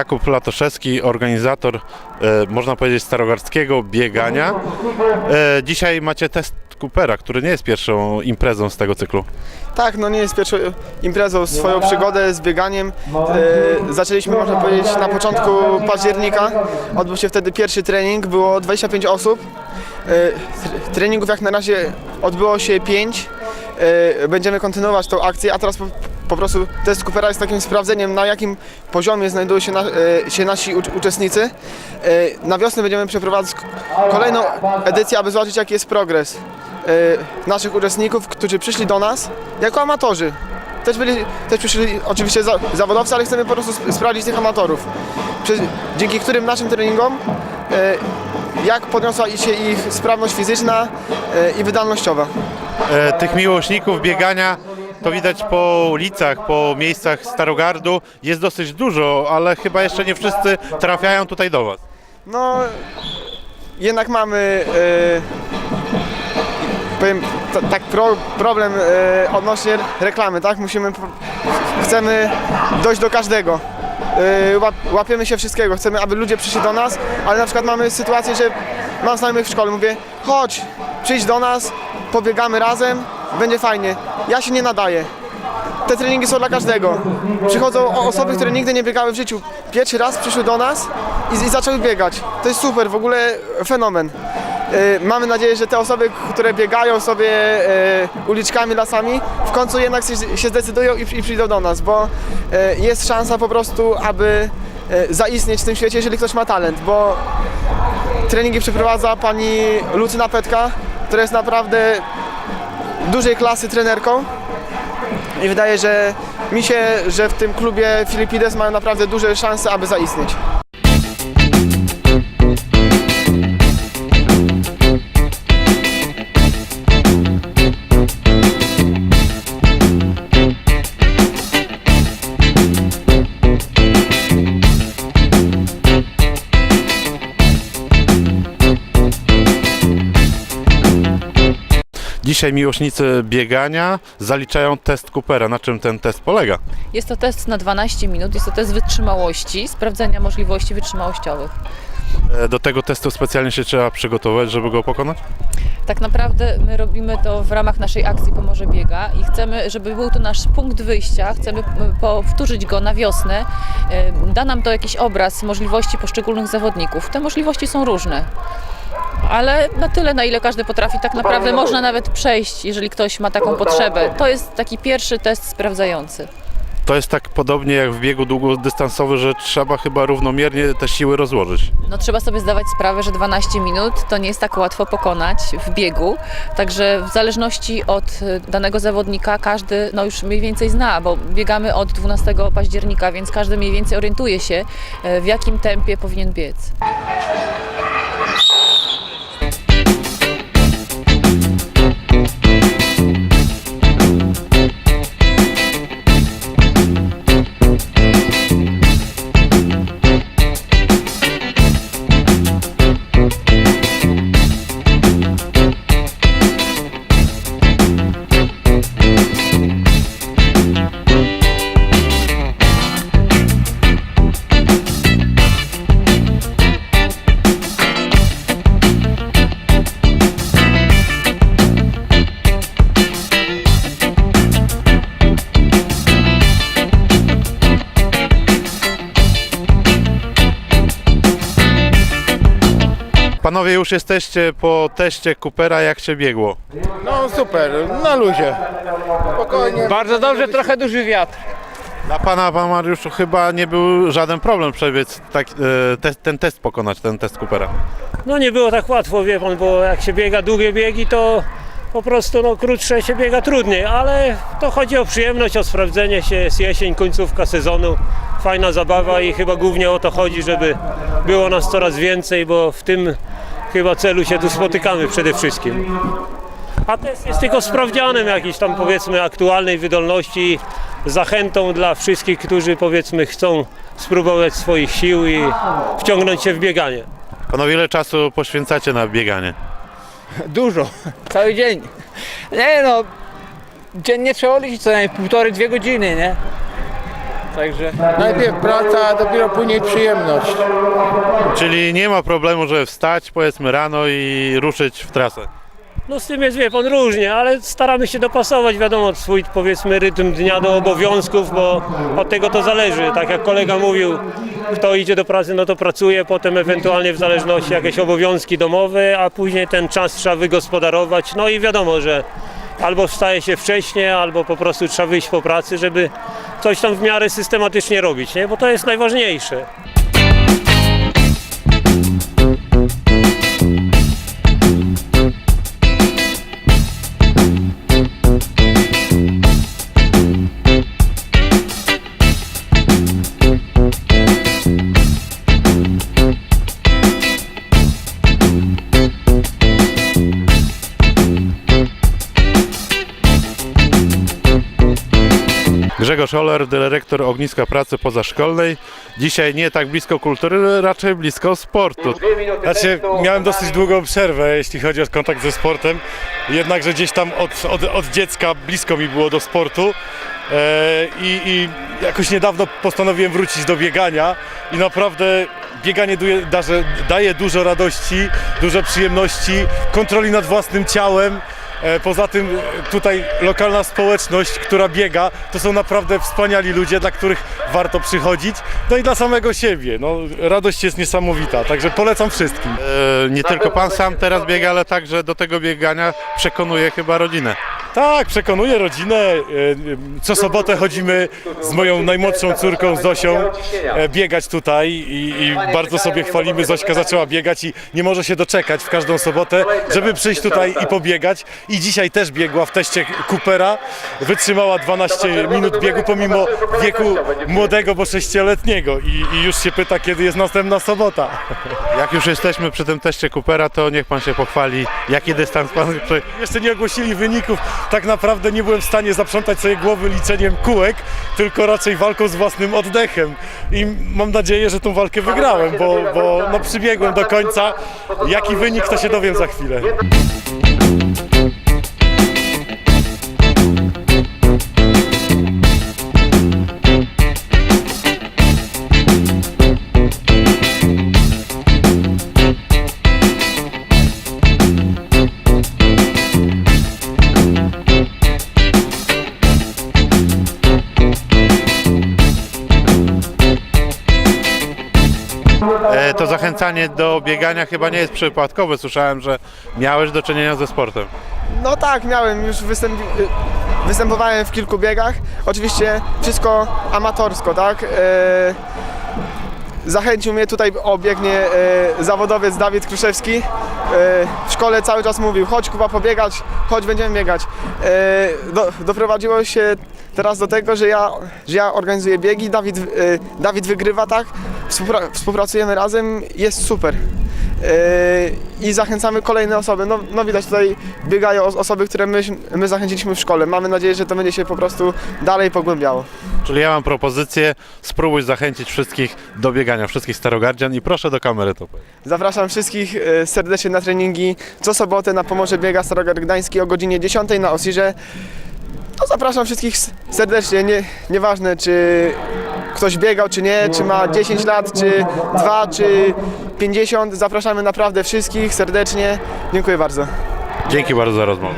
Jakub Latoszewski, organizator, e, można powiedzieć, starogardzkiego biegania. E, dzisiaj macie test Coopera, który nie jest pierwszą imprezą z tego cyklu. Tak, no nie jest pierwszą imprezą, swoją przygodę z bieganiem. E, zaczęliśmy, można powiedzieć, na początku października. Odbył się wtedy pierwszy trening, było 25 osób. E, tr- treningów jak na razie odbyło się 5. E, będziemy kontynuować tą akcję, a teraz po, po prostu test Coopera jest takim sprawdzeniem, na jakim poziomie znajdują się, na, e, się nasi ucz- uczestnicy. E, na wiosnę będziemy przeprowadzać kolejną edycję, aby zobaczyć, jaki jest progres e, naszych uczestników, którzy przyszli do nas jako amatorzy. Też, byli, też przyszli oczywiście za, zawodowcy, ale chcemy po prostu sp- sprawdzić tych amatorów. Przez, dzięki którym naszym treningom, jak podniosła się ich sprawność fizyczna i wydolnościowa. E, tych miłośników biegania to widać po ulicach, po miejscach Starogardu. Jest dosyć dużo, ale chyba jeszcze nie wszyscy trafiają tutaj do Was. No, jednak mamy, e, powiem ta- tak, pro, problem e, odnośnie reklamy, tak? Musimy, chcemy dojść do każdego. Łap, łapiemy się wszystkiego, chcemy, aby ludzie przyszli do nas, ale na przykład mamy sytuację, że mam znajomych w szkole, mówię, chodź, przyjdź do nas, pobiegamy razem, będzie fajnie. Ja się nie nadaję. Te treningi są dla każdego. Przychodzą osoby, które nigdy nie biegały w życiu. Pierwszy raz przyszły do nas i, i zaczęły biegać. To jest super, w ogóle fenomen. E, mamy nadzieję, że te osoby, które biegają sobie e, uliczkami, lasami, w końcu jednak się, się zdecydują i, i przyjdą do nas, bo e, jest szansa po prostu, aby e, zaistnieć w tym świecie, jeżeli ktoś ma talent, bo treningi przeprowadza pani Lucyna Petka, która jest naprawdę dużej klasy trenerką. I wydaje, że mi się, że w tym klubie Filipides mają naprawdę duże szanse, aby zaistnieć. Dzisiaj miłośnicy biegania zaliczają test Coopera. Na czym ten test polega? Jest to test na 12 minut, jest to test wytrzymałości, sprawdzenia możliwości wytrzymałościowych. E, Do tego testu specjalnie się trzeba przygotować, żeby go pokonać? Tak naprawdę my robimy to w ramach naszej akcji Pomorze Biega i chcemy, żeby był to nasz punkt wyjścia, chcemy m, powtórzyć go na wiosnę. E, Da nam to jakiś obraz możliwości poszczególnych zawodników. Te możliwości są różne. Ale na tyle, na ile każdy potrafi, tak naprawdę można nawet przejść, jeżeli ktoś ma taką potrzebę. To jest taki pierwszy test sprawdzający. To jest tak podobnie jak w biegu długodystansowym, że trzeba chyba równomiernie te siły rozłożyć. No trzeba sobie zdawać sprawę, że 12 minut to nie jest tak łatwo pokonać w biegu, także w zależności od y, danego zawodnika każdy no już mniej więcej zna, bo biegamy od 12 października, więc każdy mniej więcej orientuje się y, w jakim tempie powinien biec. Panowie, już jesteście po teście Coopera, jak się biegło? No super, na luzie. Spokojnie. Bardzo dobrze, trochę duży wiatr. Dla pana, pan Mariuszu, chyba nie był żaden problem przebiec tak, e, te, ten test pokonać, ten test Coopera. No nie było tak łatwo, wie pan, bo jak się biega długie biegi, to po prostu no, krótsze się biega trudniej, ale to chodzi o przyjemność, o sprawdzenie się, jest jesień, końcówka sezonu, fajna zabawa i chyba głównie o to chodzi, żeby było nas coraz więcej, bo w tym chyba celu się tu spotykamy przede wszystkim. A test jest tylko sprawdzianem jakiejś tam powiedzmy aktualnej wydolności, zachętą dla wszystkich, którzy powiedzmy chcą spróbować swoich sił i wciągnąć się w bieganie. Panowie, ile czasu poświęcacie na bieganie? Dużo, cały dzień. Nie no, dziennie trzeba liczyć co najmniej półtorej, dwie godziny, nie? Także Najpierw praca, a dopiero później przyjemność. Czyli nie ma problemu, żeby wstać powiedzmy rano i ruszyć w trasę. No z tym jest, wie pan, różnie, ale staramy się dopasować, wiadomo, swój, powiedzmy, rytm dnia do obowiązków, bo od tego to zależy. Tak jak kolega mówił, kto idzie do pracy, no to pracuje, potem ewentualnie w zależności jakieś obowiązki domowe, a później ten czas trzeba wygospodarować. No i wiadomo, że albo wstaje się wcześniej, albo po prostu trzeba wyjść po pracy, żeby coś tam w miarę systematycznie robić, nie? bo to jest najważniejsze. Grzegorz Oler, dyrektor Ogniska Pracy Pozaszkolnej. Dzisiaj nie tak blisko kultury, raczej blisko sportu. Znaczy, miałem dosyć długą przerwę, jeśli chodzi o kontakt ze sportem. Jednakże gdzieś tam od, od, od dziecka blisko mi było do sportu. E, i, I jakoś niedawno postanowiłem wrócić do biegania i naprawdę bieganie duje, daje, daje dużo radości, dużo przyjemności, kontroli nad własnym ciałem. E, Poza tym e, tutaj lokalna społeczność, która biega, to są naprawdę wspaniali ludzie, dla których warto przychodzić. No i dla samego siebie. No, radość jest niesamowita, także polecam wszystkim. E, nie tylko pan sam teraz biega, ale także do tego biegania przekonuje chyba rodzinę. Tak, przekonuję rodzinę. E, Co sobotę chodzimy z moją najmłodszą córką Zosią e, biegać tutaj i, i bardzo sobie chwalimy. Zośka zaczęła biegać i nie może się doczekać w każdą sobotę, żeby przyjść tutaj i pobiegać. I dzisiaj też biegła w teście Coopera. Wytrzymała 12 minut biegu pomimo wieku młodego, bo sześcioletniego i, i już się pyta, kiedy jest następna sobota. Jak już jesteśmy przy tym teście Coopera, to niech pan się pochwali, jaki dystans pan. Jeszcze nie ogłosili wyników. Tak naprawdę nie byłem w stanie zaprzątać sobie głowy liczeniem kółek, tylko raczej walką z własnym oddechem. I mam nadzieję, że tą walkę wygrałem, bo, bo no, przybiegłem do końca. Jaki wynik, to się dowiem za chwilę. To zachęcanie do biegania chyba nie jest przypadkowe. Słyszałem, że miałeś do czynienia ze sportem. No tak, miałem, już występ, występowałem w kilku biegach. Oczywiście wszystko amatorsko, tak? E, zachęcił mnie tutaj o biegnie e, zawodowiec Dawid Kruszewski. E, w szkole cały czas mówił, chodź Kuba pobiegać, chodź będziemy biegać. E, do, doprowadziło się teraz do tego, że ja, że ja organizuję biegi, Dawid, e, Dawid wygrywa, tak? Współpra współpracujemy razem, jest super. Yy, i zachęcamy kolejne osoby. No, no widać tutaj biegają os- osoby, które my, my zachęciliśmy w szkole. Mamy nadzieję, że to będzie się po prostu dalej pogłębiało. Czyli ja mam propozycję, spróbuj zachęcić wszystkich do biegania, wszystkich starogardzian i proszę do kamery to powiedzieć. Zapraszam wszystkich yy, serdecznie na treningi co sobotę na Pomorze Biega Starogard Gdański o godzinie 10 na Osirze. No zapraszam wszystkich serdecznie, nie, nieważne czy ktoś biegał czy nie, czy ma 10 lat, czy 2, czy 50. Zapraszamy naprawdę wszystkich serdecznie. Dziękuję bardzo. Dzięki bardzo za rozmowę.